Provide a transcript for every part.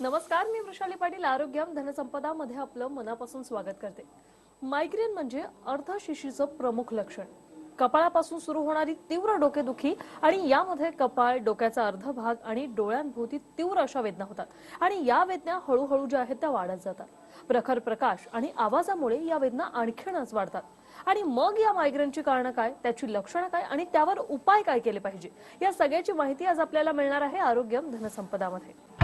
नमस्कार मी वृषाली पाटील आरोग्यम धनसंपदा मध्ये आपलं मनापासून स्वागत करते. मायग्रेन म्हणजे अर्धशिशीचं प्रमुख लक्षण. कपाळापासून सुरू होणारी तीव्र डोकेदुखी आणि यामध्ये कपाळ डोक्याचा अर्ध भाग आणि डोळ्यांभोवती तीव्र अशा वेदना होतात. आणि या वेदना हळूहळू ज्या आहेत त्या वाढत जातात. प्रखर प्रकाश आणि आवाजामुळे या वेदना आणखीनच वाढतात. आणि मग या मायग्रेनची कारणं काय? त्याची लक्षणं काय? आणि त्यावर उपाय काय केले पाहिजे? या सगळ्याची माहिती आज आपल्याला मिळणार आहे आरोग्यम धनसंपदामध्ये.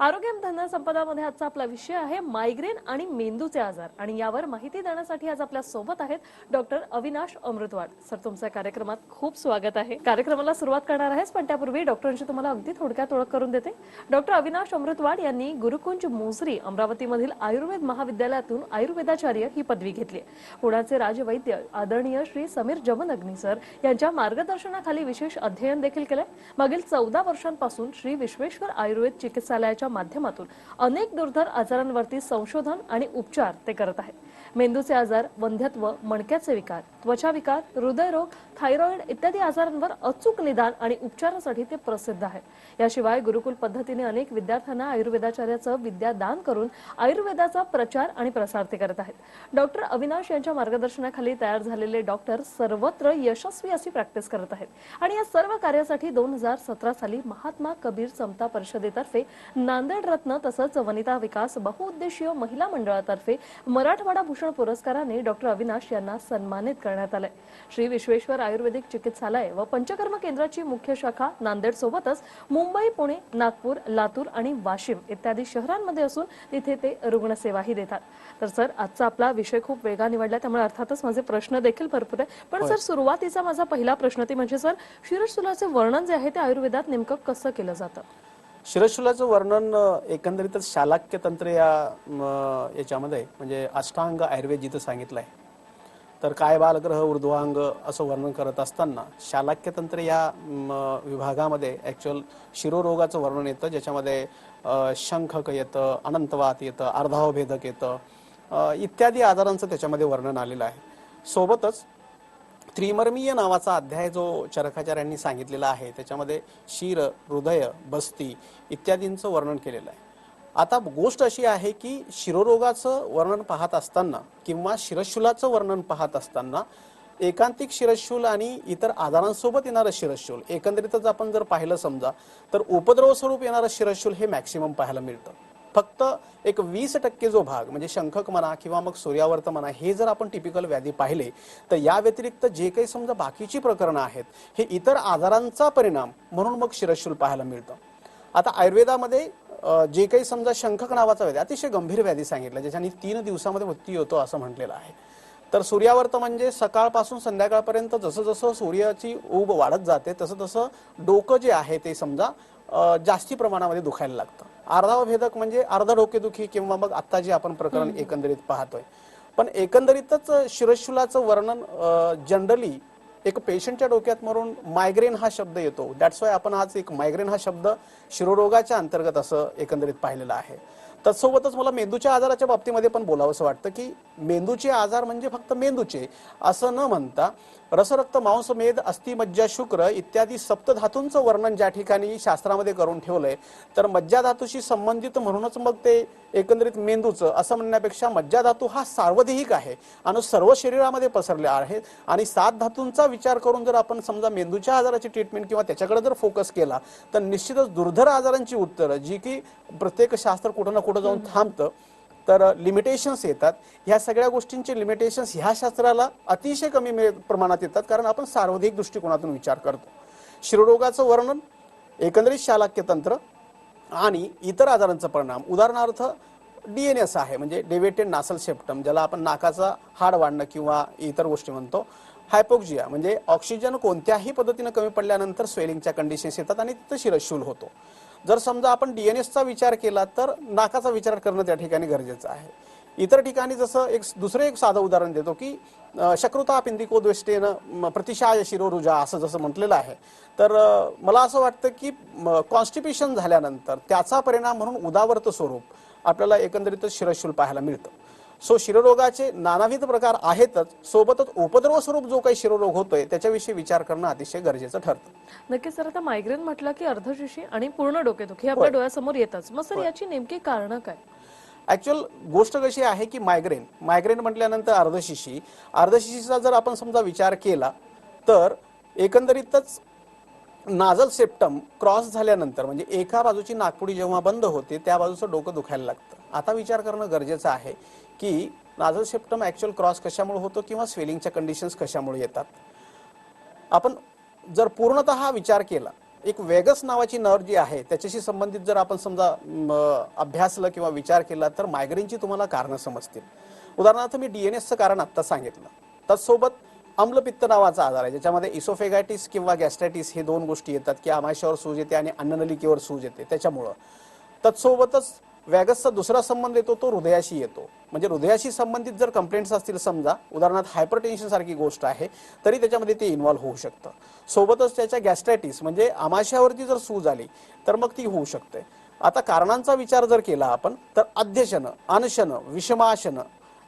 आरोग्य धन संपदामध्ये आजचा आपला विषय आहे मायग्रेन आणि मेंदूचे आजार. आणि यावर माहिती देण्यासाठी आज आपल्यासोबत आहेत डॉक्टर अविनाश अमृतवाड. सर तुमच्या कार्यक्रमात खूप स्वागत आहे. कार्यक्रमाला सुरुवात करणार आहेस पण त्यापूर्वी डॉक्टरांशी तुम्हाला अगदी थोडक्यात ओळख करून देते. डॉक्टर अविनाश अमृतवाड यांनी गुरुकुंज मोसरी अमरावतीमधील आयुर्वेद महाविद्यालयातून आयुर्वेदाचार्य ही पदवी घेतली आहे. पुण्याचे राजवैद्य आदरणीय श्री समीर जमनग्नी सर यांच्या मार्गदर्शनाखाली विशेष अध्ययन देखील केलंय. मागील चौदा वर्षांपासून श्री विश्वेश्वर आयुर्वेद चिकित्सालयाच्या माध्यमातून अनेक दुर्धर आजारांवरती संशोधन आणि उपचार ते करत आहेत. मेंदूचे आजार वंध्यत्व मणक्याचे विकार त्वचा विकार हृदयरोग थायरॉइड इत्यादी आजारांवर अचूक निदान आणि उपचारासाठी ते प्रसिद्ध आहे. याशिवाय गुरुकुल पद्धतीने अनेक विद्यार्थ्यांना आयुर्वेदाचार्याचं विद्यादान करून आयुर्वेदाचा प्रचार आणि प्रसार ते करत आहेत. डॉक्टर अविनाश यांच्या मार्गदर्शनाखाली तयार झालेले डॉक्टर सर्वत्र यशस्वी अशी प्रॅक्टिस करत आहेत. आणि या सर्व कार्यासाठी दोन हजार सतरा साली महात्मा कबीर समता परिषदेतर्फे नांदेड रत्न तसंच वनिता विकास बहुउद्देशीय महिला मंडळातर्फे मराठवाडा भूषण पुरस्काराने डॉक्टर अविनाश यांना सन्मानित करण्यात आलंय. श्री विश्वेश्वर आयुर्वेदिक चिकित्सालय व पंचकर्म केंद्राची मुख्य शाखा नांदेड सोबतच मुंबई पुणे नागपूर लातूर आणि वाशिम इत्यादी शहरांमध्ये असून तिथे ते रुग्णसेवाही देतात. तर सर आजचा आपला विषय खूप वेगळा निवडला त्यामुळे अर्थातच माझे प्रश्न देखील भरपूर आहे पण सर सुरुवातीचा माझा पहिला प्रश्न ते म्हणजे सर शिरशुलाचे वर्णन जे आहे ते आयुर्वेदात नेमकं कसं केलं जातं? शिरशुलाचं वर्णन एकंदरीतच शालाक्य तंत्र या याच्यामध्ये म्हणजे अष्टांग आयुर्वेद जिथं सांगितलं आहे तर काय बालग्रह ऊर्ध्वांग असं वर्णन करत असताना शालाक्य तंत्र या म, विभागामध्ये ॲक्च्युअल शिरोरोगाचं वर्णन येतं ज्याच्यामध्ये शंखक येतं अनंतवात येतं अर्धावभेदक येतं इत्यादी आजारांचं त्याच्यामध्ये वर्णन आलेलं आहे. सोबतच त्रिमर्मीय नावाचा अध्याय जो चरखाचार्यांनी सांगितलेला आहे त्याच्यामध्ये शिर हृदय बस्ती इत्यादींचं वर्णन केलेलं आहे. आता गोष्ट अशी आहे की शिरोरोगाचं वर्णन पाहत असताना किंवा शिरशूलाचं वर्णन पाहत असताना एकांतिक शिरशूल आणि इतर आजारांसोबत येणारं शिरशूल एकंदरीतच आपण जर पाहिलं समजा तर उपद्रव स्वरूप येणारं शिरशूल हे मॅक्सिमम पाहायला मिळतं. फक्त एक वीस टक्के जो भाग म्हणजे शंखक म्हणा किंवा मग सूर्यावर्त म्हणा हे जर आपण टिपिकल व्याधी पाहिले तर या व्यतिरिक्त जे काही समजा बाकीची प्रकरणं आहेत हे इतर आजारांचा परिणाम म्हणून मग शिरशूल पाहायला मिळतं. आता आयुर्वेदामध्ये जे काही समजा शंखक नावाचा व्याधी अतिशय गंभीर व्याधी सांगितलं ज्याच्याने तीन दिवसामध्ये मृत्यू होतो असं म्हटलेलं आहे. तर सूर्यावर्त म्हणजे सकाळपासून संध्याकाळपर्यंत जसं जसं सूर्याची ऊब वाढत जाते तसं तसं डोकं जे आहे ते समजा जास्ती प्रमाणामध्ये दुखायला लागतं. अर्धावभेदक म्हणजे अर्ध डोकेदुखी किंवा मग आत्ता जे आपण प्रकरण एकंदरीत पाहतोय. पण एकंदरीतच शिरशुलाचं वर्णन जनरली एक पेशंटच्या डोक्यात मरून मायग्रेन हा शब्द येतो. दॅट्स वाय आपण आज एक मायग्रेन हा शब्द शिरोरोगाच्या अंतर्गत असं एकंदरीत पाहिलेलं आहे. तत्सोबतच मला मेंदूच्या आजाराच्या बाबतीमध्ये पण बोलावंसं वाटतं की मेंदूचे आजार म्हणजे फक्त मेंदूचे असं न म्हणता रसरक्त मांसमेद अस्थि मज्जा शुक्र इत्यादी सप्तधातूंचं वर्णन ज्या ठिकाणी शास्त्रामध्ये करून ठेवलंय तर मज्जा धातूशी संबंधित म्हणूनच मग ते एकंदरीत मेंदूचं असं म्हणण्यापेक्षा मज्जा धातू हा सार्वदेहिक आहे. आणि सर्व शरीरामध्ये पसरले आहे. आणि सात धातूंचा विचार करून जर आपण समजा मेंदूच्या आजाराची ट्रीटमेंट किंवा त्याच्याकडे जर फोकस केला तर निश्चितच दुर्धर आजारांची उत्तरं जी की प्रत्येक शास्त्र कुठं ना कुठं जाऊन थांबतं. तर लिमिटेशन्स येतात. ह्या सगळ्या गोष्टींचे लिमिटेशन्स ह्या शास्त्राला अतिशय कमी मे- प्रमाणात येतात. कारण आपण सार्वधिक दृष्टिकोनातून विचार करतो. शिरोरोगाचं वर्णन एकंदरीत शालाक्य तंत्र आणि इतर आजारांचा परिणाम. उदाहरणार्थ डी एन एस आहे. म्हणजे डेव्हिटेड नासल सेप्टम ज्याला आपण नाकाचा हाड वाढणं किंवा इतर गोष्टी म्हणतो. हायपोक्जिया म्हणजे ऑक्सिजन कोणत्याही पद्धतीनं कमी पडल्यानंतर स्वेलिंगच्या कंडिशन्स येतात आणि तिथं शिरशूल होतो. जर समजा आपण डीएनएसचा विचार केला तर नाकाचा विचार करणं त्या ठिकाणी गरजेचं आहे. इतर ठिकाणी जसं एक दुसरं एक साधं उदाहरण देतो की शक्रुता पिंदिकोद्वेष्टेनं पिंदिको द्वेष्टेन म, प्रतिशाय शिरोरुजा असं जसं म्हटलेलं आहे. तर मला असं वाटतं की कॉन्स्टिप्युशन झाल्यानंतर त्याचा परिणाम म्हणून उदावर्त स्वरूप आपल्याला एकंदरीतच शिरशूल पाहायला मिळतं. सो शिरोरोगाचे नानाविध प्रकार आहेतच. सोबतच उपद्रव स्वरूप जो काही शिरोरोग होतोय त्याच्याविषयी विचार करणं अतिशय गरजेचं ठरतं. नक्कीच सर आता मायग्रेन म्हटलं की अर्धशिशी आणि पूर्ण डोकेदुखी आपल्या डोळ्यासमोर येतच. मग सर याची नेमकी कारणं काय? ऍक्च्युअल गोष्ट कशी आहे की मायग्रेन मायग्रेन म्हटल्यानंतर अर्धशिशी अर्धशिशीचा जर आपण समजा विचार केला तर एकंदरीतच नाजल सेप्टम क्रॉस झाल्यानंतर म्हणजे एका बाजूची नागपुडी जेव्हा बंद होते त्या बाजूचं डोकं दुखायला लागतं. आता विचार करणं गरजेचं आहे. की नाझल सेप्टम ॲक्च्युअल क्रॉस कशामुळे होतो किंवा स्वेलिंगच्या कंडिशन्स कशामुळे येतात? आपण जर पूर्णतः विचार केला एक वेगस नावाची नर जी आहे त्याच्याशी संबंधित जर आपण समजा अभ्यासलं किंवा विचार केला तर मायग्रेनची तुम्हाला कारणं समजतील. उदाहरणार्थ मी डी एन एसचं कारण आत्ता सांगितलं. तत्सोबत अम्लपित्त नावाचा आजार आहे ज्याच्यामध्ये इसोफेगायटिस किंवा गॅस्ट्रायटिस हे दोन गोष्टी येतात की आमाशावर सूज येते आणि अन्ननलिकेवर सूज येते त्याच्यामुळं. तत्सोबतच वॅगसचा दुसरा संबंध येतो तो हृदयाशी येतो. म्हणजे हृदयाशी संबंधित जर कंप्लेंट्स असतील समजा उदाहरणार्थ हायपरटेन्शन सारखी गोष्ट आहे तरी त्याच्यामध्ये ते इन्व्हॉल्व्ह होऊ शकतं. सोबतच त्याच्या गॅस्ट्रायटिस म्हणजे आमाशयावरती जर सूज आली तर मग ती होऊ शकते. आता कारणांचा विचार जर केला आपण तर अध्यशन अनशन विषमाशन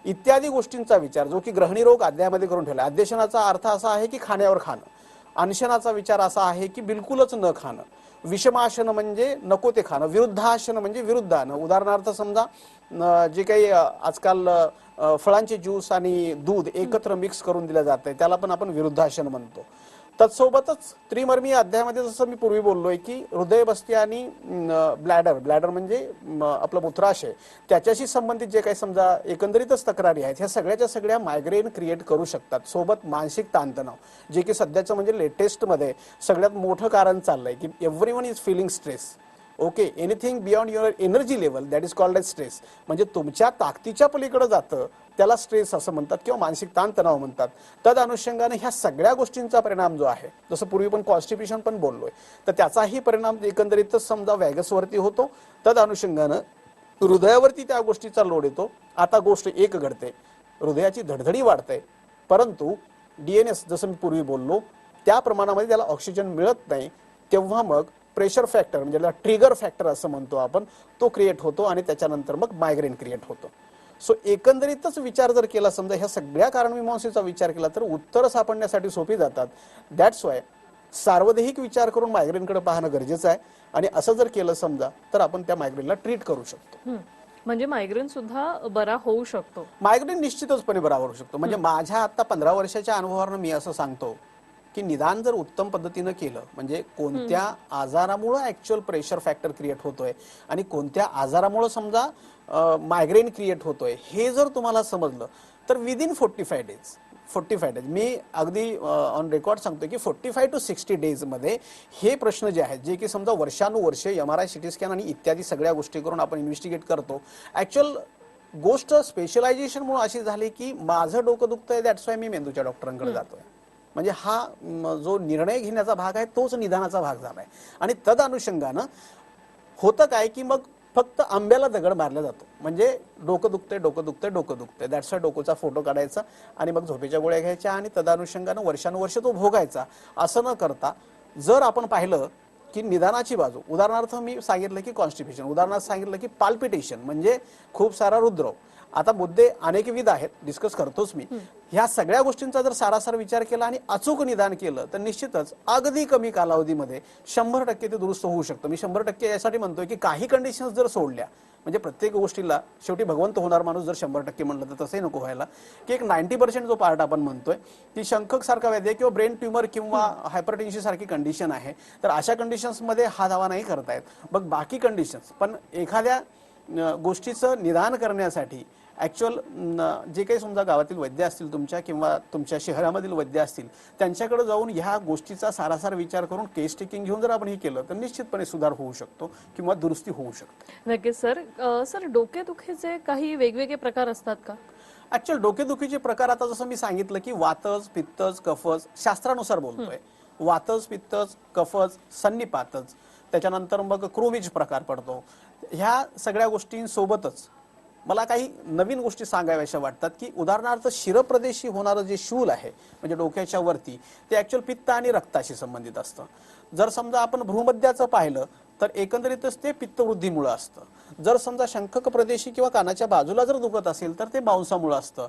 इत्यादी गोष्टींचा विचार जो की ग्रहणी रोग अध्यायामध्ये करून ठेवला. अध्यशनाचा अर्थ असा आहे की खाण्यावर खाणं. अनशनाचा विचार असा आहे की बिलकुलच न खाणं. विषमासन म्हणजे नको ते खाणं विरुद्धासन म्हणजे विरुद्ध आणं उदाहरणार्थ समजा जे काही आजकाल फळांचे ज्यूस आणि दूध एकत्र मिक्स करून दिलं जातंय त्याला पण आपण विरुद्धासन म्हणतो. तत्सोबतच त्रिमर्मी अध्यायामध्ये जसं मी पूर्वी बोललोय की हृदय बस्ती आणि ब्लॅडर ब्लॅडर म्हणजे म, आपलं मूत्राशय त्याच्याशी संबंधित जे काही समजा एकंदरीतच तक्रारी आहेत ह्या सगळ्याच्या सगळ्या मायग्रेन क्रिएट करू शकतात. सोबत मानसिक ताणतणाव जे की सध्याचं म्हणजे लेटेस्टमध्ये सगळ्यात मोठं कारण चाललंय की everyone is feeling stress okay anything beyond your energy level that is called as stress म्हणजे तुमच्या ताकदीच्या पलीकडे जातं त्याला स्ट्रेस असं म्हणतात किंवा मानसिक ताणतणाव म्हणतात. तद अनुषंगाने ह्या सगळ्या गोष्टींचा परिणाम जो आहे जसं पूर्वी पण कॉन्स्टिट्युशन पण बोललोय तर त्याचाही परिणाम एकंदरीतच समजा वॅगसवरती होतो. तद अनुषंगानं हृदयावरती त्या गोष्टीचा लोड येतो. आता गोष्ट एक घडते हृदयाची धडधडी वाढते. परंतु डीएनएस जसं मी पूर्वी बोललो त्या प्रमाणामध्ये त्याला ऑक्सिजन मिळत नाही तेव्हा मग प्रेशर फॅक्टर म्हणजे त्याला ट्रिगर फॅक्टर असं म्हणतो आपण तो क्रिएट होतो आणि त्याच्यानंतर मग मायग्रेन क्रिएट होतो. सो एकंदरीतच विचार जर केला समजा ह्या सगळ्या कारणमीमांसेचा विचार केला तर उत्तर सापडण्यासाठी सोपी जातात. दॅट्स वाय सार्वदेहिक विचार करून मायग्रेनकडे पाहणं गरजेचं आहे. आणि असं जर केलं समजा तर आपण त्या मायग्रेनला ट्रीट करू शकतो. म्हणजे मायग्रेन सुद्धा बरा होऊ शकतो. मायग्रेन निश्चितचपणे बरा होऊ शकतो. म्हणजे माझ्या आता पंधरा वर्षाच्या अनुभवावरून मी असं सांगतो की निदान जर उत्तम पद्धतीनं केलं म्हणजे कोणत्या आजारामुळं ऍक्च्युअल प्रेशर फॅक्टर क्रिएट होतोय आणि कोणत्या आजारामुळं समजा मायग्रेन क्रिएट होतोय हे जर तुम्हाला समजलं तर within forty five days forty five days मी अगदी ऑन रेकॉर्ड सांगतो की फोर्टी फाय टू सिक्स्टी डेजमध्ये हे प्रश्न जे आहेत जे की समजा वर्षानुवर्ष M R I CT scan आणि इत्यादी सगळ्या गोष्टी करून आपण इन्व्हेस्टिगेट करतो ऍक्च्युअल गोष्ट स्पेशलायझेशनमुळे अशी झाली की माझं डोकं दुखतंय दॅट्स वाय मी मेंदूच्या डॉक्टरांकडे जातोय. म्हणजे हा जो निर्णय घेण्याचा भाग आहे तोच निदानाचा भाग झाला आहे आणि तद अनुषंगानं होतं काय की मग फक्त आंब्याला दगड मारला जातो. म्हणजे डोकं दुखतंय डोकं दुखतंय डोकं दुखतंय. दॅट्स डोकोचा फोटो काढायचा आणि मग झोपेच्या गोळ्या घ्यायच्या आणि तदानुषंगानं वर्षानुवर्ष तो भोगायचा. असं न करता जर आपण पाहिलं की निदानाची बाजू उदाहरणार्थ मी सांगितलं की कॉन्स्टिप्युशन उदाहरणार्थ सांगितलं की पाल्पिटेशन म्हणजे खूप सारा रुद्र. आता मुद्दे अनेकविध आहेत डिस्कस करतोच मी. ह्या सगळ्या गोष्टींचा जर सारासार विचार केला आणि अचूक निदान केलं तर निश्चितच अगदी कमी कालावधीमध्ये शंभर टक्के ते दुरुस्त होऊ शकतं. मी शंभर टक्के यासाठी म्हणतोय की काही कंडिशन्स जर सोडल्या म्हणजे प्रत्येक गोष्टीला शेवटी भगवंत होणार माणूस जर शंभर टक्के म्हणलं तर तसंही नको व्हायला. की एक नाईन्टी पर्सेंट जो पार्ट आपण म्हणतोय ती शंखक सारखा व्याधी आहे किंवा ब्रेन ट्युमर किंवा हायपरटेन्शन सारखी कंडिशन आहे. तर अशा कंडिशन्समध्ये हा दावा नाही करतायत बघ बाकी कंडिशन्स पण एखाद्या गोष्टीचं निदान करण्यासाठी ऍक्च्युअल जे काही समजा गावातील वैद्य असतील तुमच्या किंवा तुमच्या शहरामधील वैद्य असतील त्यांच्याकडे जाऊन ह्या गोष्टीचा सारासार विचार करून केस टेकिंग घेऊन जर आपण हे केलं तर निश्चितपणे सुधार होऊ शकतो किंवा दुरुस्ती होऊ शकते. नक्कीच सर. सर डोकेदुखीचे काही वेगवेगळे प्रकार असतात का? ऍक्च्युअल डोकेदुखीचे प्रकार आता जसं मी सांगितलं की वातज पित्तज कफज शास्त्रानुसार बोलतोय. वातज पित्तज कफज सन्निपातज. त्याच्यानंतर मग क्रोमिज प्रकार पडतो. ह्या सगळ्या गोष्टींसोबतच मला काही नवीन गोष्टी सांगाव्याशा वाटतात की उदाहरणार्थ शिरप्रदेशी होणारं जे शूल आहे म्हणजे डोक्याच्या वरती ते ॲक्च्युअल पित्त आणि रक्ताशी संबंधित असतं. जर समजा आपण भ्रूमध्याचं पाहिलं तर एकंदरीतच ते पित्तवृद्धीमुळं असतं. जर समजा शंखक प्रदेशी किंवा कानाच्या बाजूला जर दुखत असेल तर ते बांसामुळं असतं.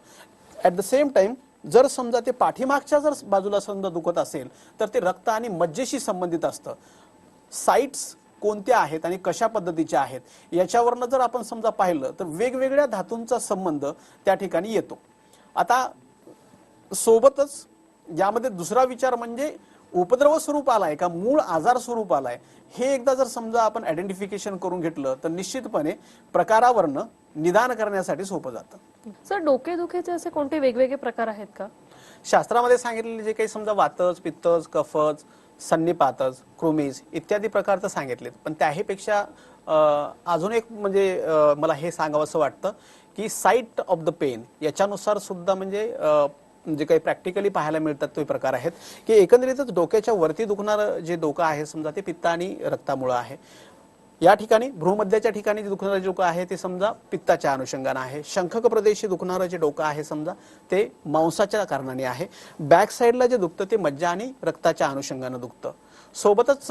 ॲट द सेम टाइम जर समजा ते पाठीमागच्या जर बाजूला समजा दुखत असेल तर ते रक्त आणि मज्जेशी संबंधित असतं. साईट्स कोणत्या आहेत आणि कशा पद्धतीच्या आहेत याच्यावरनं जर आपण समजा पाहिलं तर वेगवेगळ्या धातूंचा संबंध त्या ठिकाणी येतो. आता सोबतच यामध्ये दुसरा विचार म्हणजे उपद्रव स्वरूप आलाय का मूळ आजार स्वरूप आलाय हे एकदा जर समजा आपण आयडेंटिफिकेशन करून घेतलं तर निश्चितपणे प्रकारावरनं निदान करण्यासाठी सोपं जातं. सर डोकेदुखीचे असे कोणते वेगवेगळे प्रकार आहेत का? शास्त्रामध्ये सांगितलेले जे काही समजा वातज पित्तज कफज सन्निपातज क्रुमीज इत्यादी प्रकार तर सांगितलेत. पण त्याहीपेक्षा अजून एक म्हणजे मला हे सांगावंसं वाटतं की साईट ऑफ द पेन याच्यानुसार सुद्धा म्हणजे जे काही प्रॅक्टिकली पाहायला मिळतात ते प्रकार आहेत. की एकंदरीतच डोक्याच्या वरती दुखणारं जे डोकं आहे समजा ते पित्त आणि रक्तामुळं आहे. या ठिकाणी भ्रूमध्याच्या ठिकाणी जे दुखणारं डोकं आहे ते समजा पित्ताच्या अनुषंगानं आहे. शंखक प्रदेश दुखणारं जे डोकं आहे समजा ते मांसाच्या कारणाने आहे. बॅक साईडला जे दुखतं ते मज्जा आणि रक्ताच्या अनुषंगानं दुखतं. सोबतच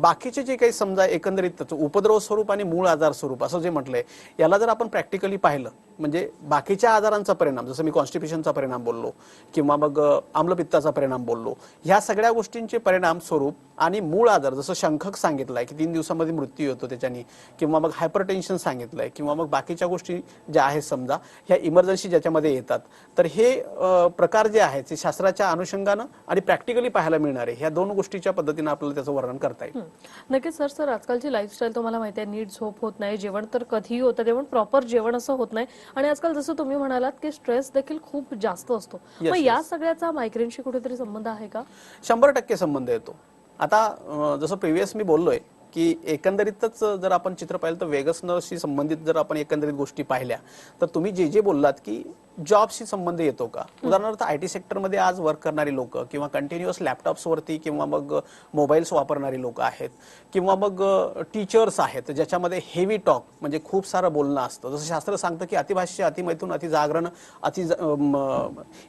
बाकीचे जे काही समजा एकंदरीत उपद्रव स्वरूप आणि मूळ आजार स्वरूप असं जे म्हटलंय याला जर आपण प्रॅक्टिकली पाहिलं म्हणजे बाकीच्या आजारांचा परिणाम जसं मी कॉन्स्टिप्युशनचा परिणाम बोललो किंवा मग आम्लपित्ताचा परिणाम बोललो ह्या सगळ्या गोष्टींचे परिणाम स्वरूप आणि मूळ आजार जसं शंखक सांगितलंय की तीन दिवसामध्ये मृत्यू होतो त्याच्यानी किंवा मग हायपरटेन्शन सांगितलंय किंवा मग बाकीच्या गोष्टी ज्या आहेत समजा ह्या इमर्जन्सी ज्याच्यामध्ये येतात तर हे प्रकार जे आहेत ते शास्त्राच्या अनुषंगानं आणि प्रॅक्टिकली पाहायला मिळणारे ह्या दोन गोष्टीच्या पद्धतीनं आपल्याला त्याचं वर्णन करता येईल. नक्कीच सर सर आजकालची लाईफस्टाईल तुम्हाला माहिती आहे नीट झोप होत नाही जेवण तर कधीही होतं जेवण प्रॉपर जेवण असं होत नाही. आणि आजकाल जसं तुम्ही म्हणालात की स्ट्रेस देखील खूप जास्त असतो. मग या सगळ्याचा मायग्रेनशी कुठेतरी संबंध आहे का? शंभर टक्के संबंध येतो. आता जसं प्रिव्हियस मी बोललोय की एकंदरीतच जर आपण चित्र पाहिलं तर वेगस नर्सशी संबंधित जर आपण एकंदरीत गोष्टी पाहिल्या तर तुम्ही जे जे बोललात की जॉबशी संबंध येतो का? उदाहरणार्थ आय टी सेक्टरमध्ये आज वर्क करणारी लोक किंवा कंटिन्युअस लॅपटॉप्सवरती किंवा मग मोबाईल्स वापरणारी लोक आहेत किंवा मग टीचर्स आहेत ज्याच्यामध्ये हेवी टॉक म्हणजे खूप सारं बोलणं असतं. जसं शास्त्र सांगतं की अतिभाष्य अतिमैथून अतिजागरण अति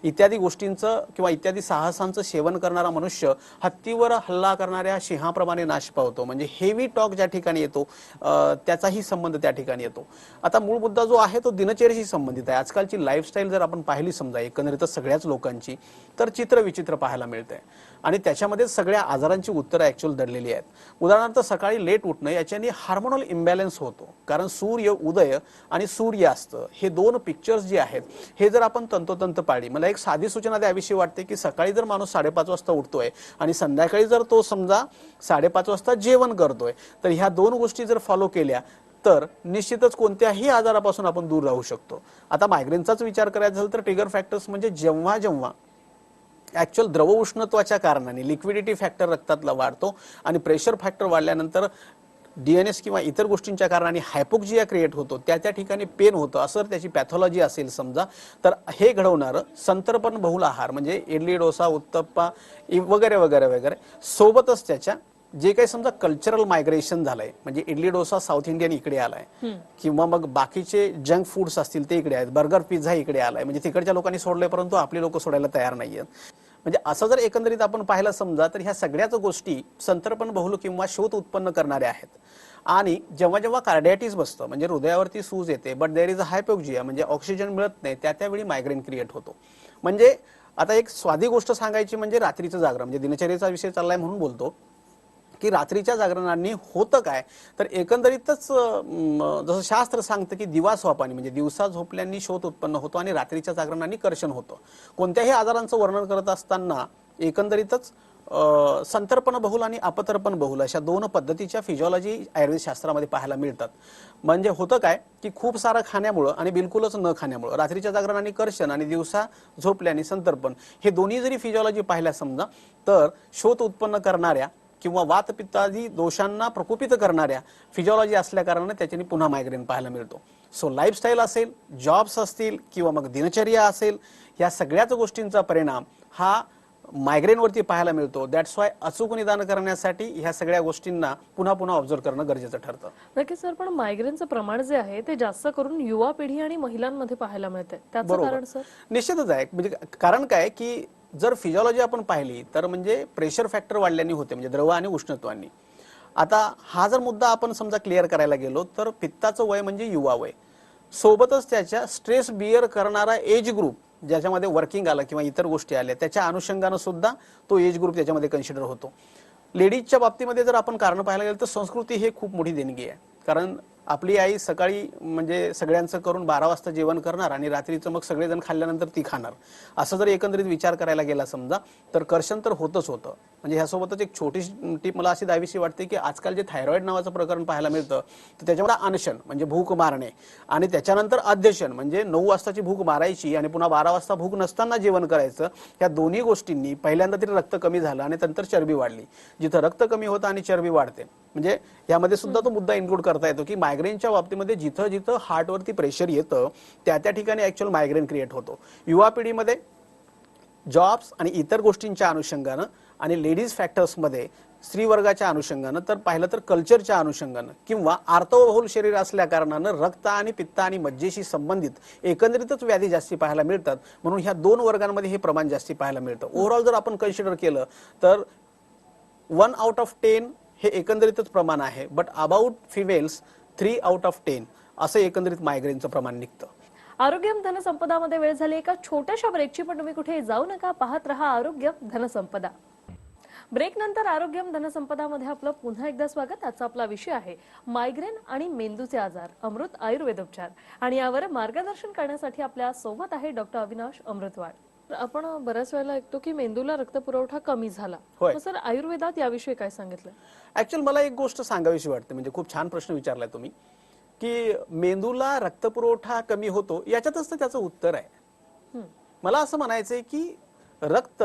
इत्यादी गोष्टींचं किंवा इत्यादी साहसांचं सेवन करणारा मनुष्य हत्तीवर हल्ला करणाऱ्या सिंहाप्रमाणे नाश पावतो. म्हणजे हेवी टॉक ज्या ठिकाणी येतो त्याचाही संबंध त्या ठिकाणी येतो. आता मूळ मुद्दा जो आहे तो दिनचर्याशी संबंधित आहे. आजकालची लाईफस्टाईल जर आपण पाहिली समजा एकंदरीतच सगळ्याच लोकांची तर चित्र विचित्र पाहायला मिळते आणि त्याच्यामध्ये सगळ्या आजारांची उत्तरं ॲक्च्युअल दडलेली आहेत. उदाहरणार्थ सकाळी लेट उठणं याच्याने हार्मोनल इम्बॅलन्स होतो. कारण सूर्य उदय आणि सूर्यास्त हे दोन पिक्चर्स जे आहेत हे जर आपण तंतोतंत पाळली मला एक साधी सूचना द्याविषयी वाटते की सकाळी जर माणूस साडेपाच वाजता उठतोय आणि संध्याकाळी जर तो समजा साडेपाच वाजता जेवण करतोय तर ह्या दोन गोष्टी जर फॉलो केल्या तर निश्चितच कोणत्याही आजारापासून आपण दूर राहू शकतो. आता मायग्रेनचाच विचार करायचा झाला तर ट्रिगर फॅक्टर्स म्हणजे जेव्हा जेव्हा ॲक्च्युअल द्रव उष्णत्वाच्या कारणाने लिक्विडिटी फॅक्टर रक्तातला वाढतो आणि प्रेशर फॅक्टर वाढल्यानंतर डीएनएस किंवा इतर गोष्टींच्या कारणाने हायपोक्जिया क्रिएट होतो. त्या त्या ठिकाणी पेन होतं. असं त्याची पॅथॉलॉजी असेल समजा तर हे घडवणारं संतर्पण बहुल आहार म्हणजे इडली डोसा उत्तप्पा वगैरे वगैरे वगैरे सोबतच त्याच्या जे काही समजा कल्चरल मायग्रेशन झालंय म्हणजे इडली डोसा साऊथ इंडियन इकडे आलाय किंवा मग बाकीचे जंक फूड्स असतील ते इकडे आहेत बर्गर पिझ्झा इकडे आलाय म्हणजे तिकडच्या लोकांनी सोडलंय परंतु आपली लोक सोडायला तयार नाहीयेत. म्हणजे असं जर एकंदरीत आपण पाहायला समजा तर ह्या सगळ्याच गोष्टी संतर्पण बहुल किंवा शोध उत्पन्न करणाऱ्या आहेत. आणि जेव्हा जेव्हा कार्डियाटिस बसतं म्हणजे हृदयावरती सूज येते बट देर इज अ हायपोक्जिया म्हणजे ऑक्सिजन मिळत नाही त्या त्यावेळी मायग्रेन क्रिएट होतो. म्हणजे आता एक स्वादी गोष्ट सांगायची म्हणजे रात्रीचं जागरण म्हणजे दिनचर्येचा विषय चाललाय म्हणून बोलतो. की रात्रीच्या जागरणांनी होतं काय? तर एकंदरीतच जसं शास्त्र सांगतं की दिवा स्वापानी म्हणजे दिवसा झोपल्यांनी शोध उत्पन्न होतो आणि रात्रीच्या जागरणांनी कर्षण होतं. कोणत्याही आजारांचं वर्णन करत असताना एकंदरीतच संतर्पण बहुल आणि अपतर्पण बहुल अशा दोन पद्धतीच्या फिजिओलॉजी आयुर्वेद शास्त्रामध्ये पाहायला मिळतात. म्हणजे होतं काय की खूप सारं खाण्यामुळं आणि बिलकुलच न खाण्यामुळं रात्रीच्या जागरणाने कर्षण आणि दिवसा झोपल्याने संतर्पण हे दोन्ही जरी फिजिओलॉजी पाहिल्या समजा तर शोध उत्पन्न करणाऱ्या किंवा वात पित्तादी दोषांना प्रकोपित करणाऱ्या फिजिओलॉजी असल्या कारणाने त्याच्याने पुन्हा मायग्रेन पाहायला मिळतो. सो लाईफस्टाईल असेल जॉब्स असतील किंवा मग दिनचर्या असेल या सगळ्याच गोष्टींचा परिणाम हा मायग्रेनवरती पाहायला मिळतो. दॅट्स वाय अचूक निदान करण्यासाठी ह्या सगळ्या गोष्टींना पुन्हा पुन्हा ऑब्झर्व करणं गरजेचं ठरतं. नक्कीच सर पण मायग्रेनचं प्रमाण जे आहे ते जास्त करून युवा पिढी आणि महिलांमध्ये पाहायला मिळते त्याचं कारण सर? निश्चितच आहे. म्हणजे कारण काय की जर फिजिओलॉजी आपण पाहिली तर म्हणजे प्रेशर फॅक्टर वाढल्याने होते म्हणजे द्रव आणि उष्णत्वानी. आता हा जर मुद्दा आपण समजा क्लिअर करायला गेलो तर पित्ताचं वय म्हणजे युवा वय. सोबतच त्याच्या स्ट्रेस बिअर करणारा एज ग्रुप ज्याच्यामध्ये वर्किंग आलं किंवा इतर गोष्टी आल्या त्याच्या अनुषंगानं सुद्धा तो एज ग्रुप त्याच्यामध्ये कन्सिडर होतो. लेडीजच्या बाबतीमध्ये जर आपण कारण पाहायला गेलं तर संस्कृती हे खूप मोठी देणगी आहे. कारण आपली आई सकाळी म्हणजे सगळ्यांचं करून बारा वाजता जेवण करणार आणि रात्रीचं मग सगळेजण खाल्ल्यानंतर ती खाणार. असं जर एकंदरीत विचार करायला गेला समजा तर कर्षण तर होतच होतं. म्हणजे ह्यासोबतच एक छोटी टीप मला अशी द्यावीशी वाटते की आजकाल जे थायरॉईड नावाचं प्रकरण पाहायला मिळतं तर त्याच्यामध्ये अनशन म्हणजे भूक मारणे. आणि त्याच्यानंतर अध्यशन म्हणजे नऊ वाजताची भूक मारायची आणि पुन्हा बारा वाजता भूक नसताना जेवण करायचं या दोन्ही गोष्टींनी पहिल्यांदा तरी रक्त कमी झालं आणि नंतर चरबी वाढली. जिथं रक्त कमी होतं आणि चरबी वाढते. म्हणजे यामध्ये सुद्धा तो मुद्दा इन्क्लूड करता येतो की मायग्रेनच्या बाबतीमध्ये जिथं जिथं हार्टवरती प्रेशर येतं त्या त्या ठिकाणी ऍक्च्युअल मायग्रेन क्रिएट होतो. युवा पिढीमध्ये जॉब्स आणि इतर गोष्टींच्या अनुषंगानं आणि लेडीज फॅक्टर्समध्ये स्त्रीवर्गाच्या अनुषंगानं तर पाहिलं तर कल्चरच्या अनुषंगानं किंवा आर्तवबहुल शरीर असल्या कारणानं रक्त आणि पित्त आणि मज्जेशी संबंधित एकंदरीतच व्याधी जास्ती पाहायला मिळतात. म्हणून ह्या दोन वर्गांमध्ये हे प्रमाण जास्ती पाहायला मिळतं. ओव्हरऑल जर आपण कन्सिडर केलं तर वन आउट ऑफ टेन हे एकंदरीतच प्रमाण आहे but about females three out of ten असं एकंदरीत मायग्रेनचं प्रमाण निघतं. आरोग्यम धनसंपदामध्ये वेळ झाली एका छोट्याशा ब्रेकची पण तुम्ही कुठे जाऊ नका पाहत रहा आरोग्यम धनसंपदा. ब्रेक नंतर आरोग्यम धनसंपदामध्ये आपलं पुन्हा एकदा स्वागत. आजचा आपला विषय आहे मायग्रेन आणि मेंदूचे आजार अमृत आयुर्वेदोपचार आणि यावर मार्गदर्शन करण्यासाठी आपल्यासोबत आहे डॉक्टर अविनाश अमृतवाड. आपण बऱ्याच वेळेला ऐकतो की मेंदूला रक्तपुरवठा कमी झाला. होय. सर आयुर्वेदात याविषयी काय सांगितलं? ऍक्च्युअल मला एक गोष्ट सांगावीशी वाटते. म्हणजे खूप छान प्रश्न विचारलाय तुम्ही. की मेंदूला रक्तपुरवठा कमी होतो याच्यातच तर त्याचं उत्तर आहे. मला असं म्हणायचंय की रक्त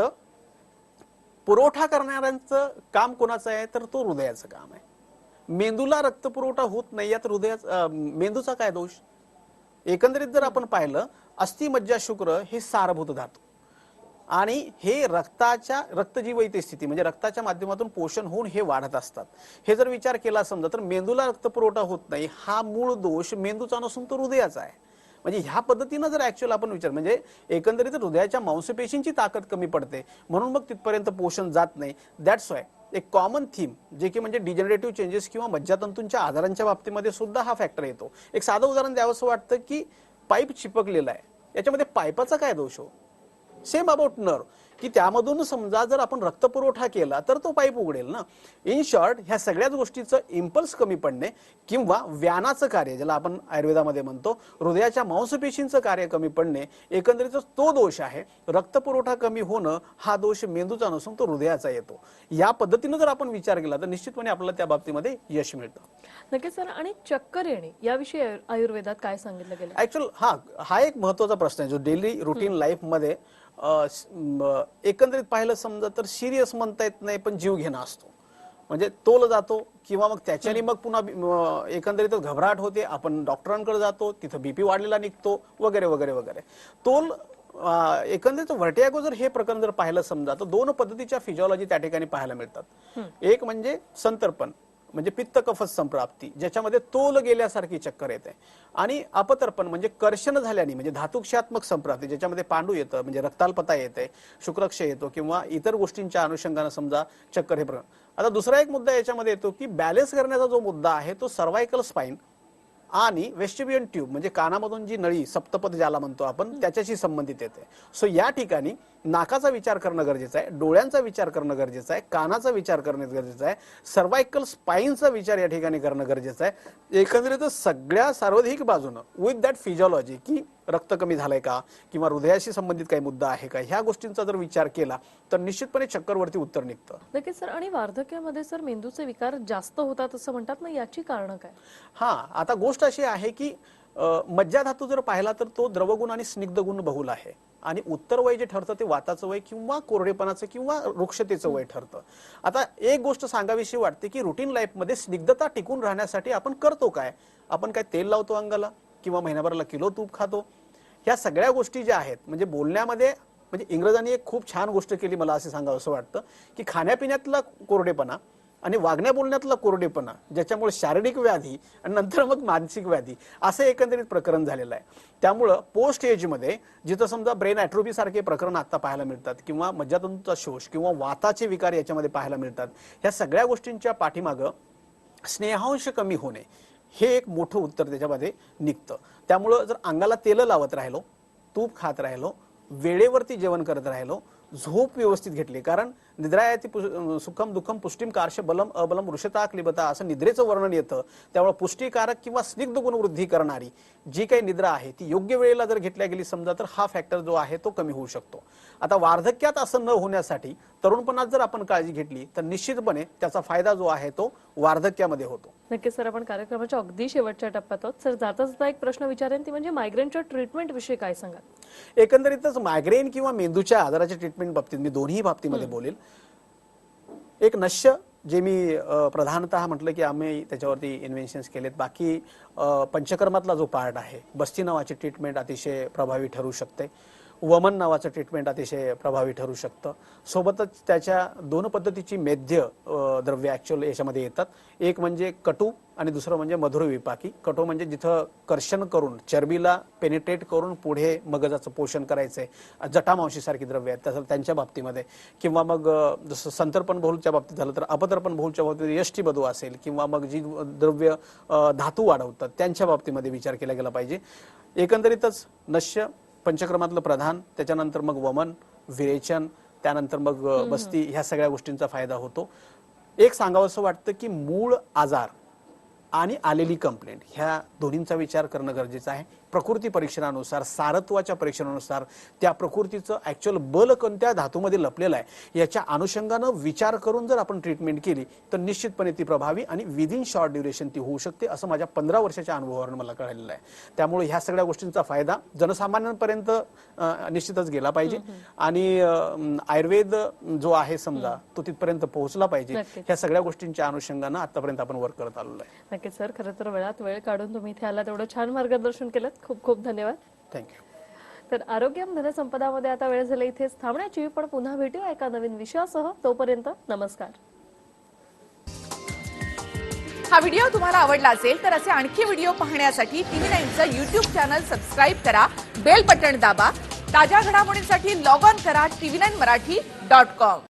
पुरवठा करणाऱ्यांचं काम कोणाचं आहे? तर तो हृदयाचं काम आहे. मेंदूला रक्तपुरवठा होत नाही यात हृदयाचा मेंदूचा काय दोष? एकंदरीत जर आपण पाहिलं अस्थि मज्जा शुक्र हे सारभूत धातू. आणि हे रक्ताच्या रक्तजीवयते स्थिती म्हणजे रक्ताच्या माध्यमातून पोषण होऊन हे वाढत असतात. हे जर विचार केला समजा तर मेंदूला रक्तपुरवठा होत नाही. हा मूळ दोष मेंदूचा नसून तो हृदयाचा आहे. म्हणजे ह्या पद्धतीनं जर ऍक्च्युअल आपण विचार म्हणजे एकंदरीत हृदयाच्या मांसपेशींची ताकद कमी पडते म्हणून मग तिथपर्यंत पोषण जात नाही. दॅट्स वाय एक कॉमन थीम जे की म्हणजे डिजनरेटिव्ह चेंजेस किंवा मज्जातंतूंच्या आजारांच्या बाबतीमध्ये सुद्धा हा फॅक्टर येतो. एक साधं उदाहरण द्यावंसं वाटतं की पाईप चिपकलेला आहे. याच्यामध्ये पाईपाचा काय दोष हो? सेम अबाउट नर्व की त्यामधून समजा जर आपण रक्तपुरवठा केला तर तो पाईप उघडेल ना. इन शॉर्ट ह्या सगळ्याच गोष्टीचं इम्पल्स कमी पडणे किंवा व्यानाचं कार्य ज्याला आपण आयुर्वेदामध्ये म्हणतो हृदयाच्या मांसपेशींचं कार्य कमी पडणे एकंदरीतच तो दोष आहे. रक्तपुरवठा कमी होणं हा दोष मेंदूचा नसून तो हृदयाचा येतो. या पद्धतीनं जर आपण विचार केला तर निश्चितपणे आपल्याला त्या बाबतीमध्ये यश मिळतं. नक्कीच सर. आणि चक्कर येणे याविषयी आयु- आयुर्वेदात काय सांगितलं गेलं? ऍक्च्युअल हा हा एक महत्त्वाचा प्रश्न आहे जो डेली रुटीन लाईफमध्ये अ, स- म, एकंदरीत पाहिलं समजा तर सिरियस म्हणता येत नाही पण जीव घेणं असतो. म्हणजे तोल जातो किंवा मग त्याच्याने मग पुन्हा एकंदरीतच घबराट होते आपण डॉक्टरांकडे जातो तिथं बीपी वाढलेला निघतो वगैरे वगैरे वगैरे. तोल एकंदरीत व्हर्टियागो जर हे प्रकरण जर पाहिलं समजा तर दोन पद्धतीच्या फिजिओलॉजी त्या ठिकाणी पाहायला मिळतात. एक म्हणजे संतर्पण. म्हणजे पित्त कफत संप्राप्ती ज्याच्यामध्ये तोल गेल्यासारखी चक्कर येते. आणि अपतर्पण म्हणजे कर्षण झाल्याने म्हणजे धातुक्षात्मक संप्राप्ती ज्याच्यामध्ये पांडू येतं म्हणजे रक्ताल्पता येते शुक्रक्ष येतो किंवा इतर गोष्टींच्या अनुषंगानं समजा चक्कर हे प्रकरण. आता दुसरा एक मुद्दा याच्यामध्ये येतो की बॅलेन्स करण्याचा जो मुद्दा आहे तो सर्वायकल स्पाईन आणि वेस्टिबियन ट्यूब म्हणजे कानामधून जी नळी सप्तपद ज्याला म्हणतो आपण त्याच्याशी संबंधित येते. सो या ठिकाणी नाकाचा विचार करणं गरजेचं आहे डोळ्यांचा विचार करणं गरजेचं आहे कानाचा विचार करणं गरजेचं आहे सर्वायकल स्पाईनचा विचार या ठिकाणी करणं गरजेचं आहे. एकंदरीतच सगळ्या सार्वधिक बाजूनं विथ दॅट फिजिओलॉजी की रक्त कमी झालंय का? किंवा हृदयाशी संबंधित काही मुद्दा आहे का? ह्या गोष्टींचा जर विचार केला तर निश्चितपणे चक्करवरती उत्तर निघतं. नक्कीच सर. आणि वार्धक्यामध्ये सर मेंदूचे विकार जास्त होतात असं म्हणतात ना याची कारण काय? हा. आता गोष्ट अशी आहे की अ, मज्जा धातू जर पाहिला तर तो द्रवगुण आणि स्निग्ध गुण बहुल आहे. आणि उत्तर वय जे ठरतं ते वाताचं वय किंवा कोरडेपणाचं किंवा वृक्षतेचं वय ठरतं. आता एक गोष्ट सांगावीशी वाटते की रुटीन लाईफमध्ये स्निग्धता टिकून राहण्यासाठी आपण करतो काय? आपण काय तेल लावतो अंगाला? किंवा महिन्याभराला किलो तूप खातो. ह्या सगळ्या गोष्टी ज्या आहेत म्हणजे बोलण्यामध्ये म्हणजे इंग्रजांनी एक खूप छान गोष्ट केली मला असं सांगावं असं वाटतं की खाण्यापिण्यातला कोरडेपणा आणि वागण्या बोलण्यातला कोरडेपणा ज्याच्यामुळे शारीरिक व्याधी आणि नंतर मग मानसिक व्याधी असं एकंदरीत प्रकरण झालेलं आहे. त्यामुळं पोस्ट एजमध्ये जिथं समजा ब्रेन ॲट्रोपी सारखे प्रकरण आता पाहायला मिळतात किंवा मज्जातंतूचा शोष किंवा वाताचे विकार याच्यामध्ये पाहायला मिळतात ह्या सगळ्या गोष्टींच्या पाठीमागं स्नेहांश कमी होणे हे एक मोठं उत्तर त्याच्यामध्ये निघतं. त्यामुळं जर अंगाला तेल लावत राहिलो तूप खात राहिलो वेळेवरती जेवण करत राहिलो झोप व्यवस्थित घेतली कारण निद्रायाती पु- सुखम दुःखम पुष्टीम कार्श बलम अबलम ऋषता क्लिबता असं निद्रेचं वर्णन येतं. त्यामुळे पुष्टीकारक किंवा स्निग्ध गुणवृद्धी करणारी जी काही निद्रा आहे ती योग्य वेळेला जर घेतल्या गेली समजा तर हा फॅक्टर जो आहे तो कमी होऊ शकतो. आता वार्धक्यात असं न होण्यासाठी तरुणपणात जर आपण काळजी घेतली तर निश्चितपणे त्याचा फायदा जो आहे तो वार्धक्यामध्ये होतो. नक्कीच सर आपण कार्यक्रमाच्या अगदी शेवटच्या टप्प्यात आहोत सर जाता जाता एक प्रश्न विचारेन ती म्हणजे मायग्रेनच्या ट्रीटमेंट विषयी काय सांगाल? एकंदरीतच मायग्रेन किंवा मेंदूच्या आजाराच्या ट्रीटमेंट बाबतीत मी दोन्ही बाबतीमध्ये बोलेल. एक नश्य जे मी प्रधानतः म्हटलं की आम्ही त्याच्यावरती इन्व्हेन्शन्स केलेत. बाकी पंचकर्मातला जो पार्ट आहे बस्ती नावाची ट्रीटमेंट अतिशय प्रभावी ठरू शकते. वमन नावाचं ट्रीटमेंट अतिशय प्रभावी ठरू शकतं. सोबतच त्याच्या दोन पद्धतीची मेध्य द्रव्य ॲक्च्युअल याच्यामध्ये येतात. एक म्हणजे कटू आणि दुसरं म्हणजे मधुर विपाकी. कटू म्हणजे जिथं कर्षण करून चरबीला पेनिट्रेट करून पुढे मगजाचं पोषण करायचं आहे जटामांशीसारखी द्रव्य आहेत तसं त्यांच्या बाबतीमध्ये. किंवा मग जसं संतर्पण बहुलच्या बाबतीत झालं तर अपतर्पण बहुलच्या बाबतीत यष्टीबधू असेल किंवा मग जी द्रव्य धातू वाढवतात त्यांच्या बाबतीमध्ये विचार केला गेला पाहिजे. एकंदरीतच नश्य पंचक्रमातलं प्रधान त्याच्यानंतर मग वमन विरेचन त्यानंतर मग बस्ती ह्या सगळ्या गोष्टींचा फायदा होतो. एक सांगावं असं वाटतं की मूळ आजार आणि आलेली कंप्लेंट ह्या दोन्हींचा विचार करणं गरजेचं आहे. प्रकृती परीक्षणानुसार सारत्वाच्या परीक्षणानुसार त्या प्रकृतीचं ऍक्च्युअल बल कोणत्या धातूमध्ये लपलेलं आहे. याच्या अनुषंगानं विचार करून जर आपण ट्रीटमेंट केली तर निश्चितपणे ती प्रभावी आणि विदिन शॉर्ट ड्युरेशन ती होऊ शकते असं माझ्या पंधरा वर्षाच्या अनुभवावरून मला कळलेलं आहे. त्यामुळे ह्या सगळ्या गोष्टींचा फायदा जनसामान्यांपर्यंत निश्चितच गेला पाहिजे. आणि आयुर्वेद जो आहे समजा तो तिथपर्यंत पोहोचला पाहिजे. ह्या सगळ्या गोष्टींच्या अनुषंगानं आतापर्यंत आपण वर्क करत आलेलो आहे. नक्कीच सर. खरं तर वेळात वेळ काढून तुम्ही इथे आला तेवढं छान मार्गदर्शन केलं खूप खूप धन्यवाद. थँक्यू तर आरोग्यम धनसंपदामध्ये आता वेळ झाली इथेच थांबण्याची. पण पुन्हा भेटूया एका नवीन विषयासह. तोपर्यंत नमस्कार. हा व्हिडिओ तुम्हाला आवडला असेल तर असे आणखी व्हिडिओ पाहण्यासाठी टीव्ही नाईनचं युट्यूब चॅनल सबस्क्राईब करा. बेल बटण दाबा. ताज्या घडामोडींसाठी लॉग ऑन करा TV nine Marathi dot com.